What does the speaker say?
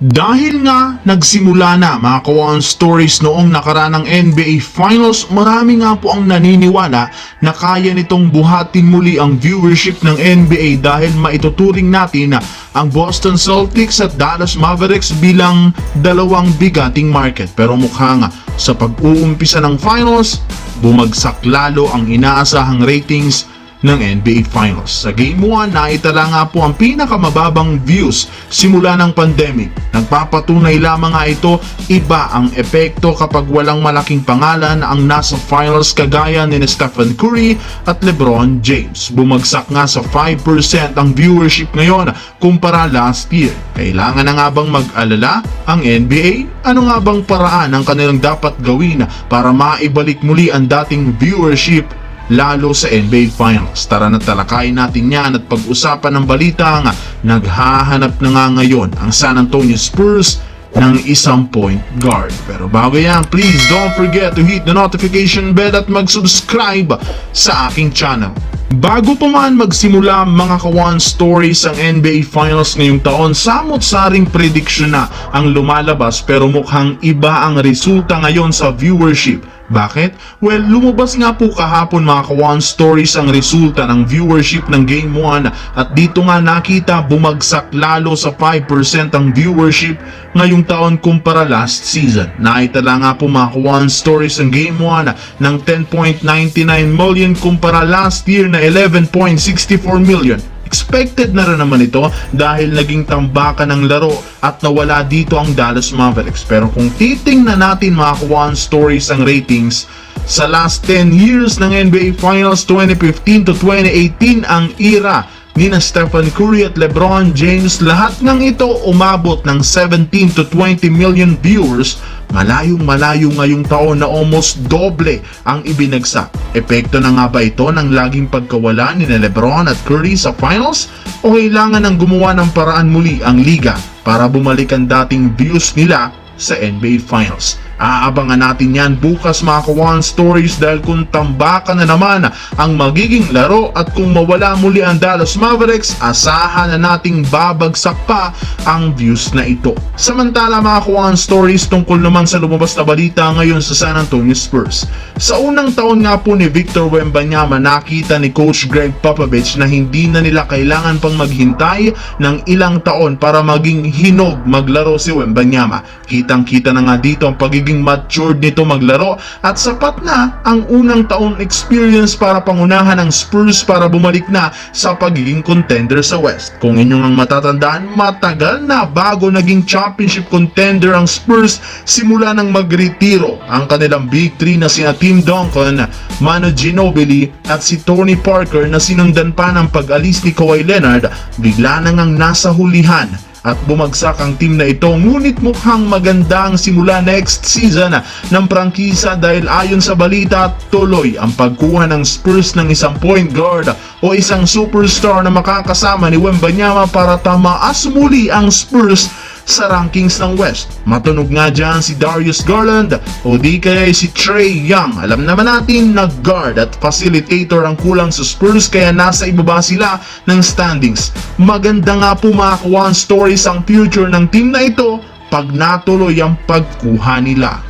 Dahil nga nagsimula na mga kawan stories noong nakaranang NBA Finals, marami nga po ang naniniwala na kaya nitong buhatin muli ang viewership ng NBA dahil maituturing natin na ang Boston Celtics at Dallas Mavericks bilang dalawang bigating market. Pero mukha nga sa pag-uumpisa ng finals, bumagsak lalo ang inaasahang ratings ng NBA Finals. Sa Game 1, naitala nga po ang pinakamababang views simula ng pandemic. Nagpapatunay lamang nga ito, iba ang epekto kapag walang malaking pangalan ang nasa finals kagaya ni Stephen Curry at LeBron James. Bumagsak nga sa 5% ang viewership ngayon kumpara last year. Kailangan na nga bang mag-alala ang NBA? Ano nga bang paraan ang kanilang dapat gawin para maibalik muli ang dating viewership lalo sa NBA Finals. Tara na talakayin natin yan at pag-usapan ng balita nga naghahanap na nga ngayon ang San Antonio Spurs ng isang point guard. Pero bago yan, please don't forget to hit the notification bell at mag-subscribe sa aking channel. Bago pa man magsimula mga kawan stories ang NBA Finals ngayong taon, samot-saring prediction na ang lumalabas pero mukhang iba ang resulta ngayon sa viewership. Bakit? Well, lumabas nga po kahapon mga kawan stories ang resulta ng viewership ng Game 1 at dito nga nakita bumagsak lalo sa 5% ang viewership ngayong taon kumpara last season. Naitala nga po mga kawan stories ang Game 1 ng 10.99 million kumpara last year na 11.64 million. Expected na rin naman ito dahil naging tambakan ng laro at nawala dito ang Dallas Mavericks. Pero kung titingnan natin mga kawan stories ang ratings, sa last 10 years ng NBA Finals 2015 to 2018 ang era ni na Stephen Curry at LeBron James, lahat ng ito umabot ng 17 to 20 million viewers, malayong malayo ngayong taon na almost doble ang ibinagsak. Epekto na nga ba ito ng laging pagkawala ni LeBron at Curry sa finals? O kailangan ng gumawa ng paraan muli ang liga para bumalik ang dating views nila sa NBA Finals? Aabangan natin yan bukas mga kawan stories dahil kung tambakan na naman ang magiging laro at kung mawala muli ang Dallas Mavericks, asahan na nating babagsak pa ang views na ito. Samantala mga kawan stories tungkol naman sa lumabas na balita ngayon sa San Antonio Spurs. Sa unang taon nga po ni Victor Wembanyama nakita ni Coach Greg Popovich na hindi na nila kailangan pang maghintay ng ilang taon para maging hinog maglaro si Wembanyama. Kitang kita na nga dito ang pagiging matured nito maglaro at sapat na ang unang taon experience para pangunahan ng Spurs para bumalik na sa pagiging contender sa West. Kung inyong ang matatandaan, matagal na bago naging championship contender ang Spurs simula nang magretiro ang kanilang big three na sina Tim Duncan, Manu Ginobili at si Tony Parker na sinundan pa ng pag-alis ni Kawhi Leonard, bigla na ngang nasa hulihan at bumagsak ang team na ito ngunit mukhang maganda ang simula next season ng prangkisa dahil ayon sa balita tuloy ang pagkuha ng Spurs ng isang point guard o isang superstar na makakasama ni Wembanyama para tamaas muli ang Spurs sa rankings ng West. Matunog nga dyan si Darius Garland o di kaya si Trey Young. Alam naman natin na guard at facilitator ang kulang sa Spurs kaya nasa ibaba sila ng standings. Maganda nga po mga stories ang future ng team na ito pag natuloy ang pagkuha nila.